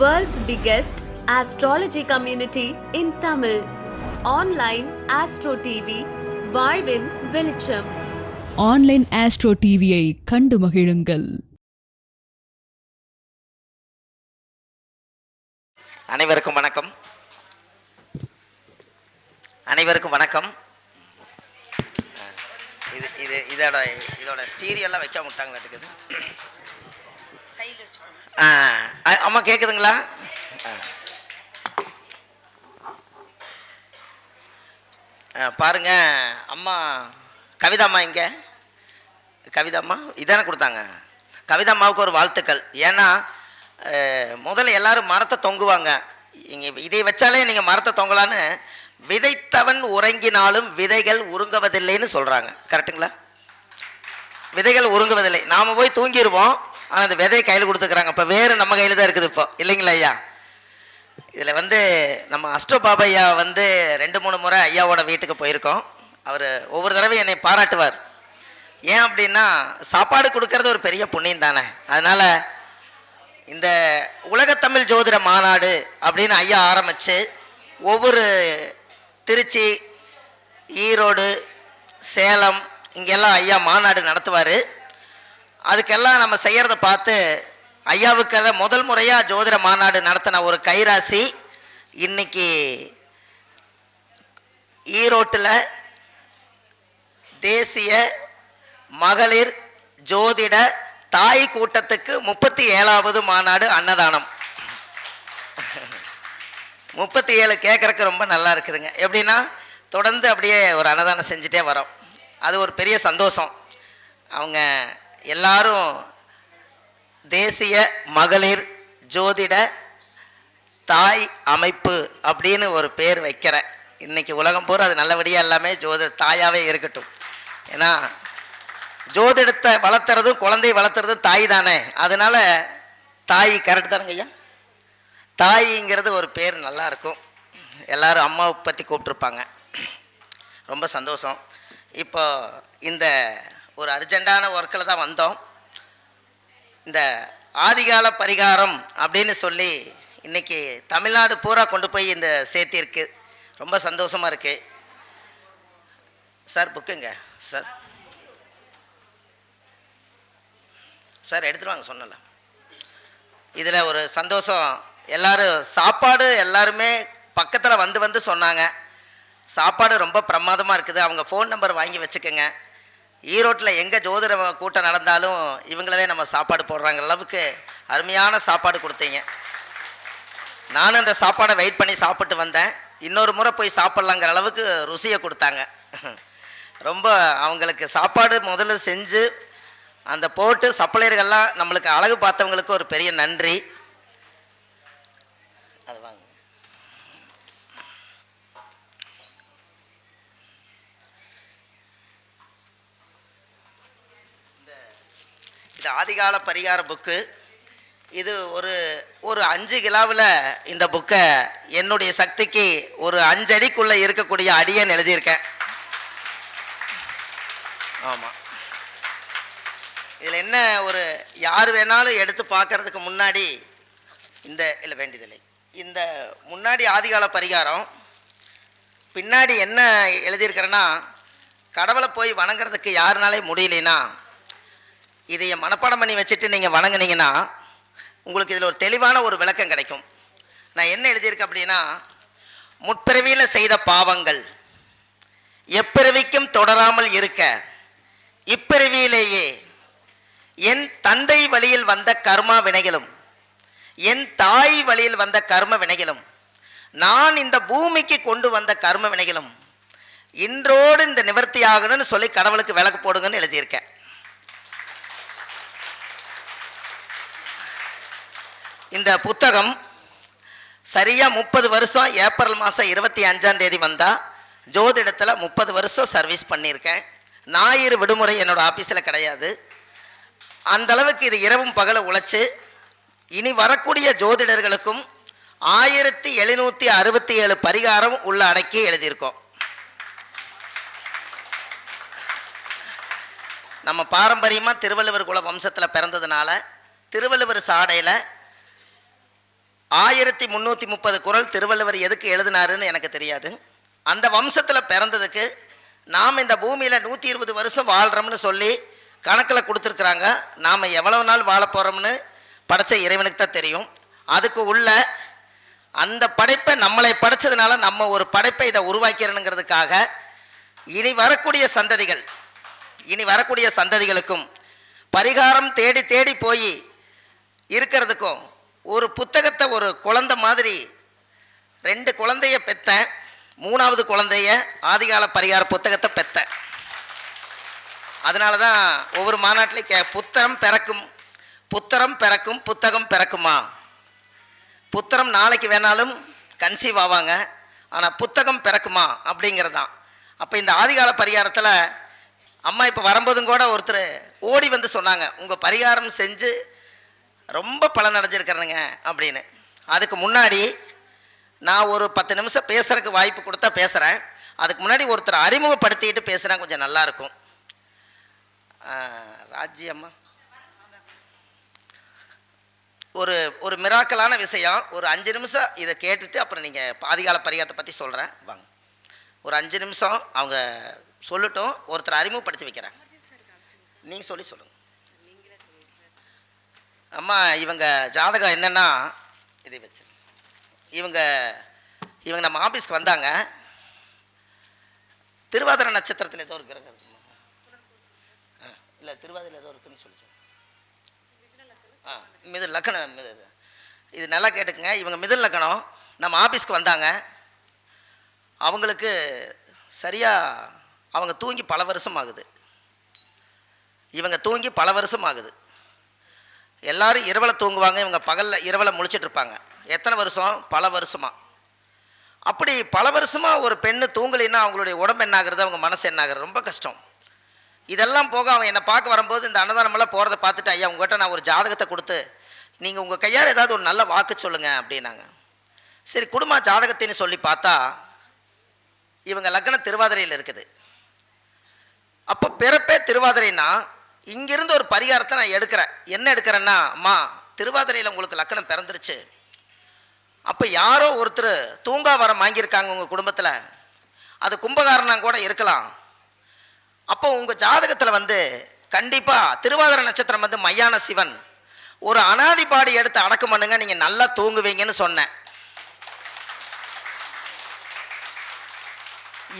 World's biggest astrology community in Tamil. Online Astro TV, வாழ்வின் வெளிச்சம். Online astro டிவியை கண்டு மகிழுங்கள். அனைவருக்கும் வணக்கம். அனைவருக்கும் வணக்கம். இது இது இதோட இதோட ஸ்டீரியெல்லாம் வைக்க விட்டாங்களா இருக்குது அம்மா கேட்குதுங்களா ஆ. பாருங்க அம்மா கவிதாம்மா இங்க? கவிதாம்மா இதானே கொடுத்தாங்க. கவிதாம்மாவுக்கு ஒரு வாழ்த்துக்கள். ஏன்னா முதல்ல எல்லாரும் மரத்தை தொங்குவாங்க. இங்கே இதை வச்சாலே நீங்கள் மரத்தை தொங்கலான்னு விதைத்தவன் உறங்கினாலும் விதைகள் உருங்குவதில்லைன்னு சொல்கிறாங்க கரெக்டுங்களா விதைகள் உருங்குவதில்லை. நாம் போய் தூங்கிடுவோம் ஆனால் அந்த விதையை கையில் கொடுத்துக்கிறாங்க. இப்போ வேறு நம்ம கையில் தான் இருக்குது இப்போ. இல்லைங்களா ஐயா? இதில் வந்து நம்ம அஷ்டோ பாபா ஐயா வந்து ரெண்டு மூணு முறை ஐயாவோட வீட்டுக்கு போயிருக்கோம். அவர் ஒவ்வொரு தடவையும் என்னை பாராட்டுவார். ஏன் அப்படின்னா சாப்பாடு கொடுக்கறது ஒரு பெரிய புண்ணியம் தானே. அதனால் இந்த உலகத்தமிழ் ஜோதிட மாநாடு அப்படின்னு ஐயா ஆரம்பித்து ஒவ்வொரு திருச்சி ஈரோடு சேலம் இங்கெல்லாம் ஐயா மாநாடு நடத்துவார். அதுக்கெல்லாம் நம்ம செய்கிறத பார்த்து ஐயாவுக்கு அதை முதல் முறையாக ஜோதிட மாநாடு நடத்தின ஒரு கைராசி இன்னைக்கு ஈரோட்டில் தேசிய மகளிர் ஜோதிட தாய் கூட்டத்துக்கு முப்பத்தி ஏழாவது மாநாடு அன்னதானம். முப்பத்தி ஏழு கேட்குறக்கு ரொம்ப நல்லா இருக்குதுங்க. எப்படின்னா தொடர்ந்து அப்படியே ஒரு அன்னதானம் செஞ்சுட்டே வரோம். அது ஒரு பெரிய சந்தோஷம். அவங்க எல்லாரும் தேசிய மகளிர் ஜோதிட தாய் அமைப்பு அப்படின்னு ஒரு பேர் வைக்கிறேன். இன்னைக்கு உலகம் பூரா அது நல்லபடியாக எல்லாமே ஜோதிட தாயாகவே இருக்கட்டும். ஏன்னா ஜோதிடத்தை வளர்த்துறதும் குழந்தை வளர்த்துறதும் தாய் தானே. அதனால் தாய் கரெக்ட் தானுங்க ஐயா? தாய்ங்கிறது ஒரு பேர் நல்லாயிருக்கும் எல்லோரும் எல்லாரும் அம்மாவை பற்றி கூப்பிட்ருப்பாங்க ரொம்ப சந்தோஷம். இப்போ இந்த ஒரு அர்ஜென்ட்டான ஒர்க்கில் தான் வந்தோம். இந்த ஆதிகால பரிகாரம் அப்படின்னு சொல்லி இன்னைக்கு தமிழ்நாடு பூரா கொண்டு போய் இந்த சேர்த்திருக்கு ரொம்ப சந்தோஷமாக இருக்குது சார் புக்குங்க சார். சார் எடுத்துகிட்டு வாங்க சொன்னல இதில் ஒரு சந்தோஷம். எல்லாரும் சாப்பாடு எல்லாருமே பக்கத்தில் வந்து வந்து சொன்னாங்க. சாப்பாடு ரொம்ப பிரமாதமாக இருக்குது. அவங்க ஃபோன் நம்பர் வாங்கி வச்சுக்கோங்க. ஈரோட்டில் எங்கே ஜோதிட கூட்டம் நடந்தாலும் இவங்களவே நம்ம சாப்பாடு போடுறாங்க அளவுக்கு அருமையான சாப்பாடு கொடுத்தீங்க. நானும் அந்த சாப்பாடை வெயிட் பண்ணி சாப்பிட்டு வந்தேன். இன்னொரு முறை போய் சாப்பிட்லாங்கிற அளவுக்கு ருசியை கொடுத்தாங்க. ரொம்ப அவங்களுக்கு சாப்பாடு முதல்ல செஞ்சு அந்த போட்டு சப்ளையர்கள்லாம் நம்மளுக்கு அழகு பார்த்தவங்களுக்கு ஒரு பெரிய நன்றி. அது வாங்க. இது ஆதிகால பரிகார புக்கு. இது ஒரு ஒரு அஞ்சு கிலாவில் இந்த புக்கை என்னுடைய சக்திக்கு ஒரு அஞ்சு அடிக்குள்ளே இருக்கக்கூடிய அடியன் எழுதியிருக்கேன். ஆமாம் இதில் என்ன ஒரு யார் வேணாலும் எடுத்து பார்க்கறதுக்கு முன்னாடி இந்த இல்லை வேண்டியதில்லை. இந்த முன்னாடி ஆதிகால பரிகாரம் பின்னாடி என்ன எழுதியிருக்கிறேன்னா கடவுளை போய் வணங்குறதுக்கு யாருனாலே முடியலைன்னா இதைய மனப்பாடம் பண்ணி வச்சுட்டு நீங்கள் வணங்குனீங்கன்னா உங்களுக்கு இதில் ஒரு தெளிவான ஒரு விளக்கம் கிடைக்கும். நான் என்ன எழுதியிருக்கேன் அப்படின்னா முற்பிறவியில் செய்த பாவங்கள் எப்பிறவிக்கும் தொடராமல் இருக்க இப்பிறவியிலேயே என் தந்தை வழியில் வந்த கர்மா வினைகளும் என் தாய் வழியில் வந்த கர்ம வினைகளும் நான் இந்த பூமிக்கு கொண்டு வந்த கர்ம வினைகளும் இன்றோடு இந்த நிவர்த்தி ஆகணும்னு சொல்லி கடவுளுக்கு விளக்கு போடுங்கன்னு எழுதியிருக்கேன். இந்த புத்தகம் சரியாக முப்பது வருஷம் ஏப்ரல் மாதம் இருபத்தி அஞ்சாம் தேதி வந்தால் ஜோதிடத்தில் முப்பது வருஷம் சர்வீஸ் பண்ணியிருக்கேன். ஞாயிறு விடுமுறை என்னோடய ஆஃபீஸில் கிடையாது. அந்தளவுக்கு இது இரவும் பகல உழைச்சி இனி வரக்கூடிய ஜோதிடர்களுக்கும் ஆயிரத்தி எழுநூற்றி அறுபத்தி ஏழு பரிகாரம் உள்ள அடக்கி எழுதியிருக்கோம். நம்ம பாரம்பரியமாக திருவள்ளுவர் குல வம்சத்தில் பிறந்ததுனால திருவள்ளுவர் சாடையில் ஆயிரத்தி முந்நூற்றி முப்பது குறள் திருவள்ளுவர் எதுக்கு எழுதினாருன்னு எனக்கு தெரியாது. அந்த வம்சத்தில் பிறந்ததுக்கு நாம் இந்த பூமியில் நூற்றி இருபது வருஷம் வாழ்கிறோம்னு சொல்லி கணக்கில் கொடுத்துருக்குறாங்க. நாம் எவ்வளோ நாள் வாழ போகிறோம்னு படைச்ச இறைவனுக்கு தான் தெரியும். அதுக்கு உள்ள அந்த படைப்பை நம்மளை படைச்சதுனால நம்ம ஒரு படைப்பை இதை உருவாக்கிறணுங்கிறதுக்காக இனி வரக்கூடிய சந்ததிகள் இனி வரக்கூடிய சந்ததிகளுக்கும் பரிகாரம் தேடி தேடி போய் இருக்கிறதுக்கும் ஒரு புத்தகத்தை ஒரு குழந்தை மாதிரி ரெண்டு குழந்தைய பெத்தேன் மூணாவது குழந்தைய ஆதிகால பரிகார புத்தகத்தை பெத்தேன். அதனால தான் ஒவ்வொரு மாநாட்டிலையும் கே புத்தகம் பிறக்கும் புத்தரம் பிறக்கும் புத்தகம் பிறக்குமா? புத்தரம் நாளைக்கு வேணாலும் கன்சீவ் ஆவாங்க ஆனால் புத்தகம் பிறக்குமா? அப்படிங்கிறது தான் அப்போ இந்த ஆதிகால பரிகாரத்தில் அம்மா இப்போ வரும்போதும் கூட ஒருத்தர் ஓடி வந்து சொன்னாங்க உங்கள் பரிகாரம் செஞ்சு ரொம்ப பலன் அடைஞ்சிருக்கிறேனுங்க அப்படின்னு. அதுக்கு முன்னாடி நான் ஒரு பத்து நிமிஷம் பேசுகிறதுக்கு வாய்ப்பு கொடுத்தா பேசுகிறேன் அதுக்கு முன்னாடி ஒருத்தர் அறிமுகப்படுத்திட்டு பேசுகிறேன் கொஞ்சம் நல்லாயிருக்கும். ராஜ்யம்மா ஒரு ஒரு மிராக்கலான விஷயம். ஒரு அஞ்சு நிமிஷம் இதை கேட்டுட்டு அப்புறம் நீங்கள் பாதிகால பரிகாரத்தை பற்றி சொல்கிறேன் வாங்க. ஒரு அஞ்சு நிமிஷம் அவங்க சொல்லட்டும். ஒருத்தர் அறிமுகப்படுத்தி வைக்கிறேன். நீங்கள் சொல்லி சொல்லுங்கள் அம்மா இவங்க ஜாதகம் என்னென்னா இதை வச்சு. இவங்க இவங்க நம்ம ஆஃபீஸ்க்கு வந்தாங்க. திருவாதிரை நட்சத்திரத்தில் ஏதோ ஒரு கிரகம் இருக்குமா? இல்லை திருவாதிரை ஏதோ இருக்குன்னு சொல்லி சொல்லு. ஆ மிது லக்கணம் மிது இது. நல்லா கேட்டுக்குங்க. இவங்க மிதில் லக்கணம் நம்ம ஆஃபீஸ்க்கு வந்தாங்க. அவங்களுக்கு சரியாக அவங்க தூங்கி பல வருஷம் ஆகுது. இவங்க தூங்கி பல வருஷம் ஆகுது. எல்லாரும் இரவில் தூங்குவாங்க இவங்க பகலில் இரவில் முழிச்சிட்டு இருப்பாங்க எத்தனை வருஷம்? பல வருஷமாக அப்படி பல வருஷமாக ஒரு பெண்ணு தூங்கலைன்னா அவங்களுடைய உடம்பு என்ன ஆகுறது அவங்க மனசு என்ன ஆகுறது ரொம்ப கஷ்டம். இதெல்லாம் போக அவன் என்னை பார்க்க வரும்போது இந்த அன்னதானமெல்லாம் போகிறத பார்த்துட்டு ஐயா உங்கள்கிட்ட நான் ஒரு ஜாதகத்தை கொடுத்து நீங்கள் உங்கள் கையால் ஏதாவது ஒரு நல்ல வாக்கு சொல்லுங்கள் அப்படின்னாங்க. சரி குடும்ப ஜாதகத்தின்னு சொல்லி பார்த்தா இவங்க லக்னம் திருவாதிரையில் இருக்குது. அப்போ பிறப்பே திருவாதிரைன்னா இங்கிருந்து ஒரு பரிகாரத்தை நான் எடுக்கிறேன். என்ன எடுக்கிறேன்னா அம்மா திருவாதிரையில் உங்களுக்கு லக்கணம் பிறந்துருச்சு. அப்போ யாரோ ஒருத்தர் தூங்கா வரம் வாங்கியிருக்காங்க உங்கள் குடும்பத்தில். அது கும்பகாரனா கூட இருக்கலாம். அப்போ உங்கள் ஜாதகத்தில் வந்து கண்டிப்பாக திருவாதிரை நட்சத்திரம் வந்து மையான சிவன். ஒரு அனாதி பாடி எடுத்து அடக்கம் பண்ணுங்க நீங்கள் நல்லா தூங்குவீங்கன்னு சொன்னேன்.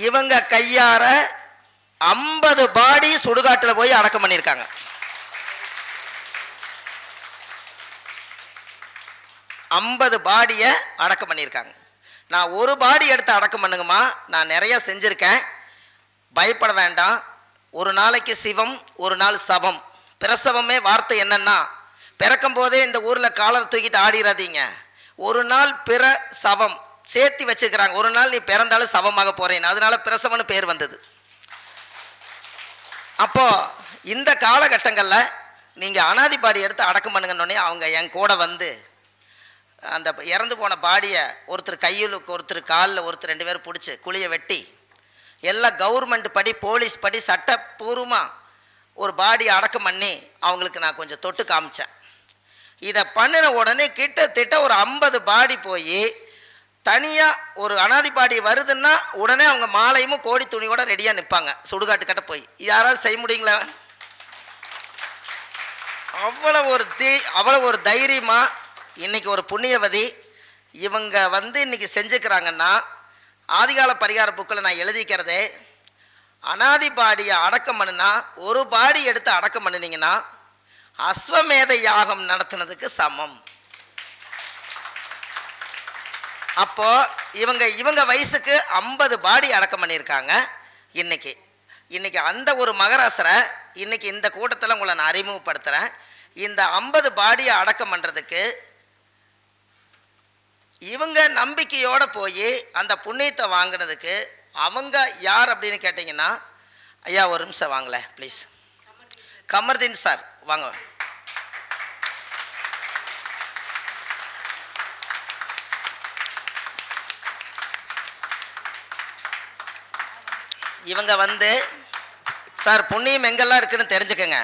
இவங்க கையார ஐம்பது பாடி சுடுகாட்டில் போய் அடக்கம் பண்ணியிருக்காங்க. ஐம்பது பாடியை அடக்கம் பண்ணியிருக்காங்க. நான் ஒரு பாடி எடுத்து அடக்கம் பண்ணுங்கம்மா நான் நிறைய செஞ்சுருக்கேன். பயப்பட வேண்டாம். ஒரு நாளைக்கு சிவம் ஒரு நாள் சவம். பிரசவமே வார்த்தை என்னென்னா பிறக்கும் போதே இந்த ஊரில் காலரை தூக்கிட்டு ஆடிடாதீங்க ஒரு நாள் பிற சவம். சேர்த்து வச்சுக்கிறாங்க ஒரு நாள் நீ பிறந்தாலும் சவமாக போகிறேன் அதனால பிரசவம்னு பேர் வந்தது. அப்போ இந்த காலகட்டங்களில் நீங்கள் அனாதி பாடி எடுத்து அடக்கம் பண்ணுங்கன்னொடனே அவங்க என் கூட வந்து அந்த இறந்து போன பாடியை ஒருத்தர் கையில் ஒருத்தர் காலில் ஒருத்தர் ரெண்டு பேரும் பிடிச்சி குழியை வெட்டி எல்லாம் கவர்மெண்ட் படி போலீஸ் படி சட்டப்பூர்வமாக ஒரு பாடியை அடக்கம் பண்ணி அவங்களுக்கு நான் கொஞ்சம் தொட்டு காமிச்சேன். இதை பண்ணின உடனே கிட்டத்தட்ட ஒரு ஐம்பது பாடி போய் தனியாக ஒரு அனாதி வருதுன்னா உடனே அவங்க மாலையும் கோடி துணியோட ரெடியாக நிற்பாங்க சுடுகாட்டு கட்ட போய். யாராவது செய்ய முடியுங்களா? அவ்வளோ ஒரு தி அவ்வளோ ஒரு தைரியமாக இன்றைக்கி ஒரு புண்ணியவதி இவங்க வந்து இன்றைக்கி செஞ்சுக்கிறாங்கன்னா ஆதிகால பரிகார புக்கில் நான் எழுதிக்கிறதே அனாதி பாடியை அடக்கம் பண்ணுனா ஒரு பாடி எடுத்து அடக்கம் பண்ணினீங்கன்னா அஸ்வமேத யாகம் நடத்துனதுக்கு சமம். அப்போ இவங்க இவங்க வயசுக்கு ஐம்பது பாடி அடக்கம் பண்ணியிருக்காங்க இன்னைக்கு. இன்னைக்கு அந்த ஒரு மகராசரை இன்னைக்கு இந்த கூட்டத்தில் உங்களை நான் அறிமுகப்படுத்துகிறேன் இந்த ஐம்பது பாடியை அடக்கம் பண்ணுறதுக்கு இவங்க நம்பிக்கையோட போய் அந்த புண்ணியத்தை வாங்கினதுக்கு அவங்க யார் அப்படின்னு கேட்டிங்கன்னா ஐயா ஒரு நிமிஷம் வாங்கலை ப்ளீஸ் கமர்தீன் சார். வாங்க. இவங்க வந்து சார் புண்ணியம் எங்கெல்லாம் இருக்குன்னு தெரிஞ்சுக்கங்க.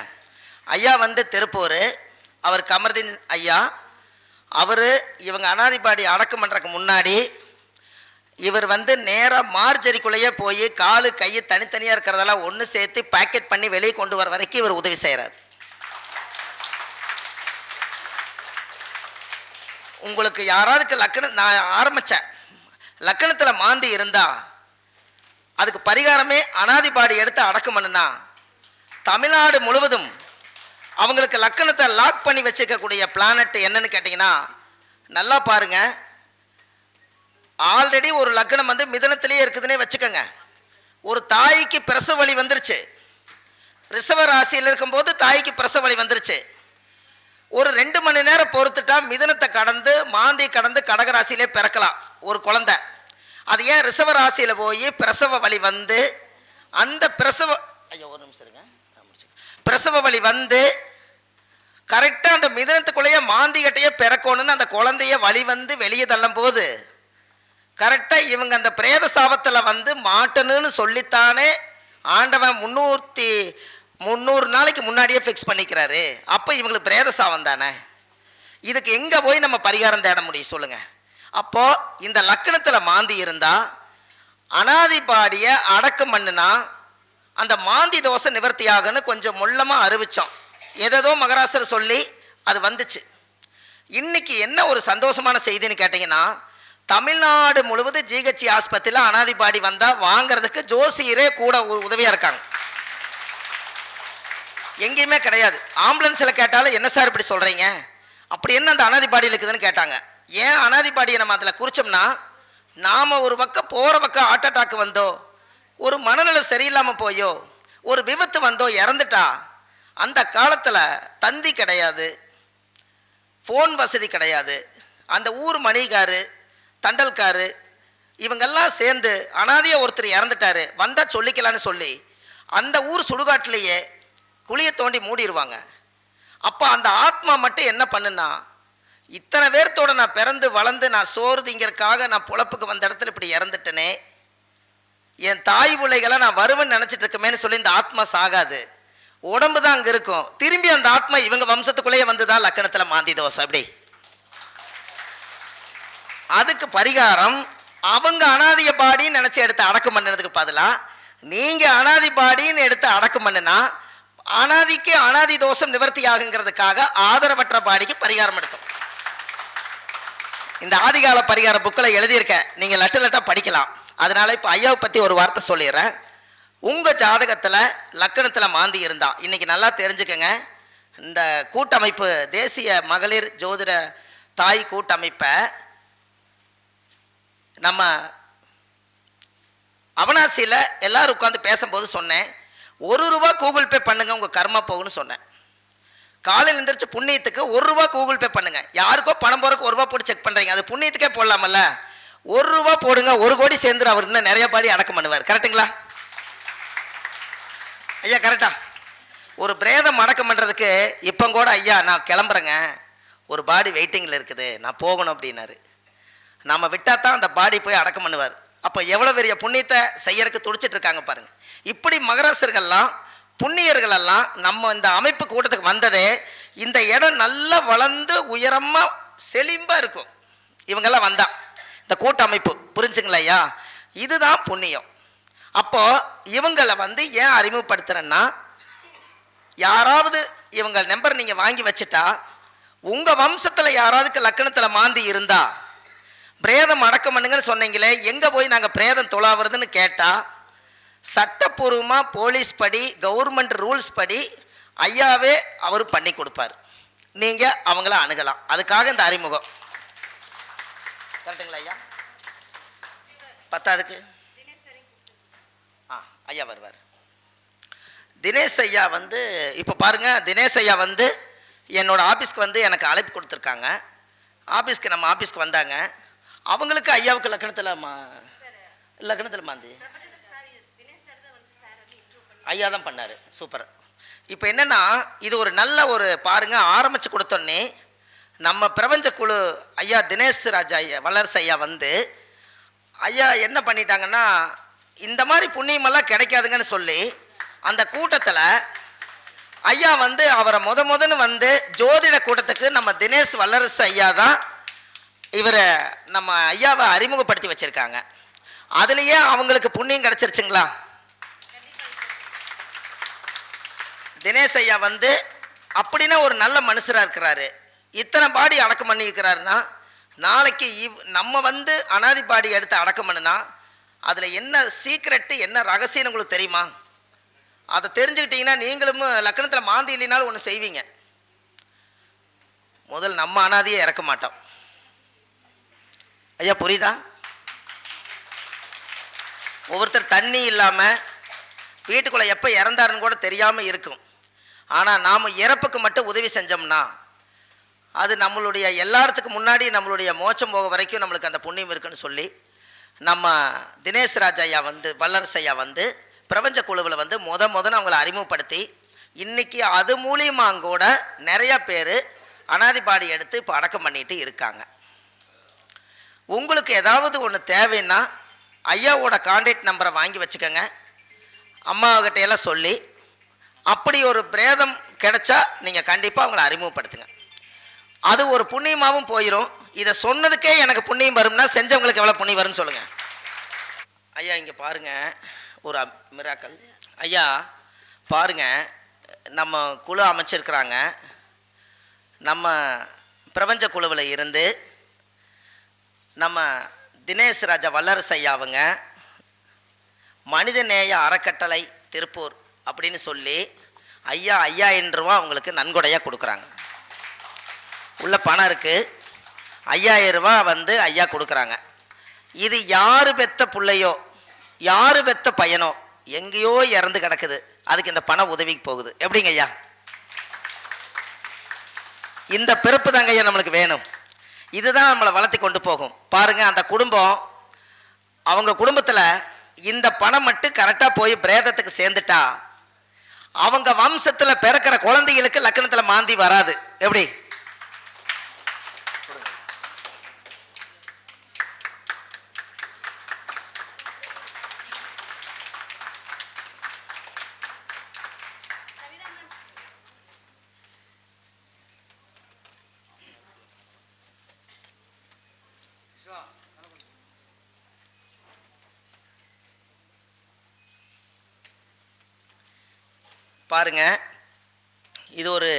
ஐயா வந்து திருப்பூர் அவர் கமர்தீன் ஐயா. அவர் இவங்க அனாதிபாடி அடக்கம் பண்ணுறதுக்கு முன்னாடி இவர் வந்து நேராக மார்ஜரிக்குள்ளேயே போய் காலு கை தனித்தனியாக இருக்கிறதெல்லாம் ஒன்று சேர்த்து பேக்கெட் பண்ணி வெளியே கொண்டு வர வரைக்கும் இவர் உதவி செய்கிறார் உங்களுக்கு யாராவதுக்கு லக்கணம் நான் ஆரம்பித்தேன் லக்கணத்தில் மாந்தி இருந்தா அதுக்கு பரிகாரமே அனாதிபாடி எடுத்து அடக்கம் பண்ணுனா தமிழ்நாடு முழுவதும் அவங்களுக்கு லக்கணத்தை லாக் பண்ணி வச்சுக்கக்கூடிய பிளானட் என்னன்னு கேட்டிங்கன்னா நல்லா பாருங்க. ஆல்ரெடி ஒரு லக்னம் வந்து மிதனத்திலேயே இருக்குதுன்னே வச்சுக்கோங்க. ஒரு தாய்க்கு பிரசவ வலி வந்துருச்சு. ரிசவ ராசியில் இருக்கும்போது தாய்க்கு பிரசவ வலி வந்துருச்சு. ஒரு ரெண்டு மணி நேரம் பொறுத்துட்டா மிதனத்தை கடந்து மாந்தி கடந்து கடகராசியிலே பிறக்கலாம் ஒரு குழந்தை. அது ஏன் ரிசவ ராசியில் போய் பிரசவ வலி வந்து அந்த பிரசவ ஐயோ ஒரு நிமிஷம் இருங்க. பிரசவ வலி வந்து கரெக்டாக அந்த மிதனத்துக்குள்ளேயே மாந்திகட்டையே பிறக்கணும்னு அந்த குழந்தைய வழி வந்து வெளியே தள்ளும் போது கரெக்டாக இவங்க அந்த பிரேத சாபத்தில் வந்து மாட்டணும்னு சொல்லித்தானே ஆண்டவன் முன்னூற்றி முந்நூறு நாளைக்கு முன்னாடியே ஃபிக்ஸ் பண்ணிக்கிறாரு. அப்போ இவங்களுக்கு பிரேத சாபம் தானே? இதுக்கு எங்கே போய் நம்ம பரிகாரம் தேட முடியும் சொல்லுங்கள் அப்போது இந்த லக்கணத்தில் மாந்தி இருந்தால் அனாதிபாடியை அடக்கம் பண்ணுனா அந்த மாந்தி தோசை நிவர்த்தி ஆகுன்னு கொஞ்சம் முள்ளமாக அறிவிச்சோம். ஏதேதோ மகராசர் சொல்லி அது வந்துச்சு. இன்னைக்கு என்ன ஒரு சந்தோஷமான செய்தின்னு கேட்டிங்கன்னா தமிழ்நாடு முழுவதும் ஜிஹெச்சி ஆஸ்பத்திரியில் அனாதிபாடி வந்தால் வாங்குறதுக்கு ஜோசியரே கூட உதவியாக இருக்காங்க. எங்கேயுமே கிடையாது. ஆம்புலன்ஸில் கேட்டாலும் என்ன சார் இப்படி சொல்கிறீங்க அப்படி என்ன அந்த அனாதிபாடியில் இருக்குதுன்னு கேட்டாங்க. ஏன் அனாதிபாடியை நம்ம அதில் குறித்தோம்னா நாம் ஒரு பக்கம் போகிற பக்கம் ஹார்ட் அட்டாக் வந்தோ ஒரு மனநிலை சரியில்லாமல் போயோ ஒரு விபத்து வந்தோ இறந்துட்டா அந்த காலத்தில் தந்தி கிடையாது ஃபோன் வசதி கிடையாது அந்த ஊர் மணிகாரு தண்டல்காரு இவங்கெல்லாம் சேர்ந்து அனாதையாக ஒருத்தர் இறந்துட்டாரு வந்தால் சொல்லிக்கலான்னு சொல்லி அந்த ஊர் சுடுகாட்டிலேயே குழியை தோண்டி மூடிடுவாங்க அப்போ அந்த ஆத்மா மட்டும் என்ன பண்ணுன்னா இத்தனை பேர்த்தோட நான் பிறந்து வளர்ந்து நான் சோறுதுங்கிறதுக்காக நான் பொழப்புக்கு வந்த இடத்துல இப்படி இறந்துட்டேனே என் தாய் பிள்ளைகளை நான் வருவேன்னு நினச்சிட்டு இருக்கமேன்னு சொல்லி இந்த ஆத்மா சாகாது. உடம்பு தான் அங்கே இருக்கும். திரும்பி அந்த ஆத்மா இவங்க வம்சத்துக்குள்ளேயே வந்து தான் லக்கணத்தில் மாந்தி தோசை அப்படி. அதுக்கு பரிகாரம் அவங்க அனாதிய பாடின்னு நினச்சி எடுத்து அடக்கம் பண்ணதுக்கு பதிலாக நீங்கள் அனாதி பாடின்னு எடுத்து அடக்கம் பண்ணுனா அனாதிக்கு அனாதி தோஷம் நிவர்த்தி ஆகுங்கிறதுக்காக ஆதரவற்ற பாடிக்கு பரிகாரம் எடுத்தோம். இந்த ஆதிகால பரிகார புக்கில் எழுதியிருக்கேன் நீங்கள் லட்டு லட்டாக படிக்கலாம். அதனால் இப்போ ஐயாவை பற்றி ஒரு வார்த்தை சொல்லிடுறேன். உங்கள் ஜாதகத்தில் லக்கணத்தில் மாந்தி இருந்தால் இன்றைக்கி நல்லா தெரிஞ்சுக்கங்க. இந்த கூட்டமைப்பு தேசிய மகளிர் ஜோதிட தாய் கூட்டமைப்பை நம்ம அவனாசியில் எல்லோரும் உட்காந்து பேசும்போது சொன்னேன். ஒரு ரூபா கூகுள் பே பண்ணுங்கள் உங்கள் கர்மா போகுன்னு சொன்னேன். காலையில் எந்திரிச்சு புண்ணியத்துக்கு ஒரு ரூபா கூகுள் பே பண்ணுங்க. யாருக்கோ பணம் போறதுக்கு ஒரு ரூபா போட்டு செக் பண்றீங்க. அது புண்ணியத்துக்கே போடலாமல்ல. ஒரு ரூபா போடுங்க ஒரு கோடி சேர்ந்து அவர் இன்னும் நிறைய பாடி அடக்கம் பண்ணுவார். கரெக்டுங்களா ஐயா கரெக்டா? ஒரு பிரேதம் அடக்கம் பண்ணுறதுக்கு இப்போ கூட ஐயா நான் கிளம்புறேங்க. ஒரு பாடி வெயிட்டிங்கில் இருக்குது. நான் போகணும் அப்படின்னாரு. நம்ம விட்டால் தான் அந்த பாடி போய் அடக்கம் பண்ணுவார். அப்போ எவ்வளோ பெரிய புண்ணியத்தை செய்யறதுக்கு துடிச்சிட்டு இருக்காங்க பாருங்க. இப்படி மகராசர்கள்லாம் புண்ணியர்கள் எல்லாம் நம்ம இந்த அமைப்பு கூட்டத்துக்கு வந்ததே இந்த இடம் நல்லா வளர்ந்து உயரமாக செழிம்பாக இருக்கும். இவங்கெல்லாம் வந்தா. இந்த கூட்டமைப்பு புரிஞ்சுங்களா ஐயா? இதுதான் புண்ணியம். அப்போது இவங்களை வந்து ஏன் அறிமுகப்படுத்துறேன்னா யாராவது இவங்க நம்பர் நீங்கள் வாங்கி வச்சுட்டா உங்கள் வம்சத்தில் யாராவதுக்கு லக்கணத்தில் மாந்தி இருந்தா பிரேதம் அடக்கம் பண்ணுங்கன்னு சொன்னீங்களே எங்கே போய் நாங்கள் பிரேதம் தொழாவுறதுன்னு கேட்டால் சட்டப்பூர்வமாக போலீஸ் படி கவர்மெண்ட் ரூல்ஸ் படி ஐயாவே அவர் பண்ணி கொடுப்பார். நீங்கள் அவங்கள அணுகலாம். அதுக்காக இந்த அறிமுகம். கரெக்டுங்களா ஐயா? பத்தாவதுக்கு? ஆ ஐயா வருவார். தினேஷ் ஐயா வந்து இப்போ பாருங்கள் தினேஷ் ஐயா வந்து என்னோடய ஆஃபீஸ்க்கு வந்து எனக்கு அழைப்பு கொடுத்துருக்காங்க. ஆஃபீஸ்க்கு நம்ம ஆஃபீஸ்க்கு வந்தாங்க. அவங்களுக்கு ஐயாவுக்கு லக்கணத்தில் மா லக்கணத்தில் மாந்தி. ஐயா தான் பண்ணார். சூப்பர். இப்போ என்னென்னா இது ஒரு நல்ல ஒரு பாருங்கள் ஆரம்பித்து கொடுத்தோன்னே நம்ம பிரபஞ்ச குழு ஐயா தினேஷ் ராஜா ஐயா வல்லரசு ஐயா வந்து ஐயா என்ன பண்ணிட்டாங்கன்னா இந்த மாதிரி புண்ணியமெல்லாம் கிடைக்காதுங்கன்னு சொல்லி அந்த கூட்டத்தில் ஐயா வந்து அவரை முத முதன்னு வந்து ஜோதிட கூட்டத்துக்கு நம்ம தினேஷ் வல்லரசு ஐயா தான் இவரை நம்ம ஐயாவை அறிமுகப்படுத்தி வச்சுருக்காங்க. அதுலேயே அவங்களுக்கு புண்ணியம் கிடைச்சிருச்சுங்களா? தினேஷ் ஐயா வந்து அப்படின்னா ஒரு நல்ல மனுஷராக இருக்கிறாரு. இத்தனை பாடி அடக்கம் பண்ணியிருக்கிறாருன்னா நாளைக்கு இவ் நம்ம வந்து அனாதி பாடி எடுத்து அடக்கம் பண்ணுனா அதில் என்ன சீக்ரெட்டு என்ன ரகசியம் உங்களுக்கு தெரியுமா? அதை தெரிஞ்சுக்கிட்டீங்கன்னா நீங்களும் லக்கணத்தில் மாந்தி இல்லைனாலும் ஒன்று செய்வீங்க. முதல் நம்ம அனாதியை இறக்க மாட்டோம். ஐயா புரியுதா? ஒவ்வொருத்தர் தண்ணி இல்லாமல் வீட்டுக்குள்ளே எப்போ இறந்தாருன்னு கூட தெரியாமல் இருக்கும். ஆனால் நாம் இறப்புக்கு மட்டும் உதவி செஞ்சோம்னா அது நம்மளுடைய எல்லாத்துக்கு முன்னாடி நம்மளுடைய மோச்சம் போக வரைக்கும் நம்மளுக்கு அந்த புண்ணியம் இருக்குன்னு சொல்லி நம்ம தினேஷ் ராஜையா ஐயா வந்து வல்லரசையா வந்து பிரபஞ்ச குழுவில் வந்து முத முதன்னு அவங்கள அறிமுகப்படுத்தி இன்னைக்கு அது மூலியமாக கூட நிறையா பேர் அனாதிபாடி எடுத்து இப்போ அடக்கம் பண்ணிட்டு இருக்காங்க. உங்களுக்கு ஏதாவது ஒன்று தேவைன்னா ஐயாவோட கான்டாக்ட் நம்பரை வாங்கி வச்சுக்கோங்க. அம்மாக்கிட்ட எல்லாம் சொல்லி அப்படி ஒரு பிரேதம் கிடைச்சா நீங்கள் கண்டிப்பாக அவங்கள அறிமுகப்படுத்துங்க. அது ஒரு புண்ணியமாகவும் போயிடும் இதை சொன்னதுக்கே எனக்கு புண்ணியம் வரும்னா செஞ்சவங்களுக்கு எவ்வளோ புண்ணியம் வரும்னு சொல்லுங்கள் ஐயா இங்கே பாருங்க. ஒரு மிராக்கள். ஐயா பாருங்க. நம்ம குழு அமைச்சிருக்கிறாங்க. நம்ம பிரபஞ்ச குழுவில் இருந்து நம்ம தினேஷ் ராஜா வல்லரசு ஐயாவுங்க அவங்க மனிதநேய அறக்கட்டளை திருப்பூர். அப்படின்னு சொல்லி ஐயா ஐயாயிரம் ரூபா அவங்களுக்கு நன்கொடையாக கொடுக்குறாங்க. உள்ள பணம் இருக்குது ஐயாயிரம் ரூபா வந்து ஐயா கொடுக்குறாங்க. இது யார் பெத்த பிள்ளையோ யார் பெத்த பையனோ எங்கேயோ இறந்து கிடக்குது. அதுக்கு இந்த பணம் உதவிக்கு போகுது. எப்படிங்க ஐயா? இந்த பிறப்பு தாங்க ஐயா நம்மளுக்கு வேணும். இதுதான் நம்மளை வளர்த்தி கொண்டு போகும். பாருங்கள் அந்த குடும்பம் அவங்க குடும்பத்தில் இந்த பணம் மட்டும் கரெக்டாக போய் பிரேதத்துக்கு சேர்ந்துட்டா அவங்க வம்சத்தில் பிறக்கிற குழந்தைகளுக்கு லக்கணத்தில் மாந்தி வராது. எப்படி? பாருங்கள் இது ஒரு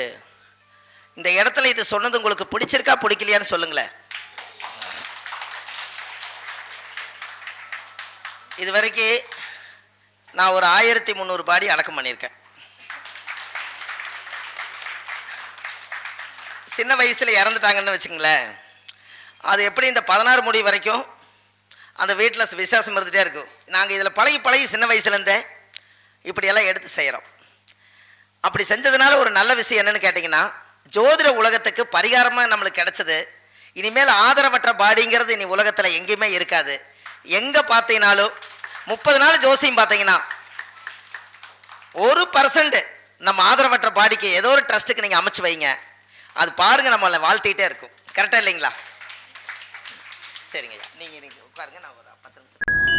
இந்த இடத்துல இது சொன்னது உங்களுக்கு பிடிச்சிருக்கா பிடிக்கலையான்னு சொல்லுங்களேன். இது வரைக்கும் நான் ஒரு ஆயிரத்தி முந்நூறு பாடி அடக்கம் பண்ணியிருக்கேன். சின்ன வயசில் இறந்துட்டாங்கன்னு வச்சுங்களேன் அது எப்படி இந்த பதினாறு முடி வரைக்கும் அந்த வீட்டில் விசேஷம் இருந்துகிட்டே இருக்கும். நாங்கள் இதில் பழகி பழகி சின்ன வயசுலேருந்தே இப்படியெல்லாம் எடுத்து செய்கிறோம் அப்படி செஞ்சதுனால ஒரு நல்ல விஷயம் என்னன்னு கேட்டிங்கன்னா ஜோதிட உலகத்துக்கு பரிகாரமாக நம்மளுக்கு கிடைச்சது. இனிமேல் ஆதரவற்ற பாடிங்கிறது இனி உலகத்தில் எங்கேயுமே இருக்காது. எங்கே பார்த்தீங்கனாலும் முப்பது நாள் ஜோசியம் பார்த்தீங்கன்னா ஒரு பர்சன்ட் நம்ம ஆதரவற்ற பாடிக்கு ஏதோ ஒரு ட்ரஸ்ட்டுக்கு நீங்கள் அமைச்சு வைங்க. அது பாருங்கள் நம்மளை வாழ்த்திட்டே இருக்கும். கரெக்டாக இல்லைங்களா? சரிங்க நீங்கள் நீங்கள் உட்காருங்க நான் ஒரு பத்து நிமிஷம்.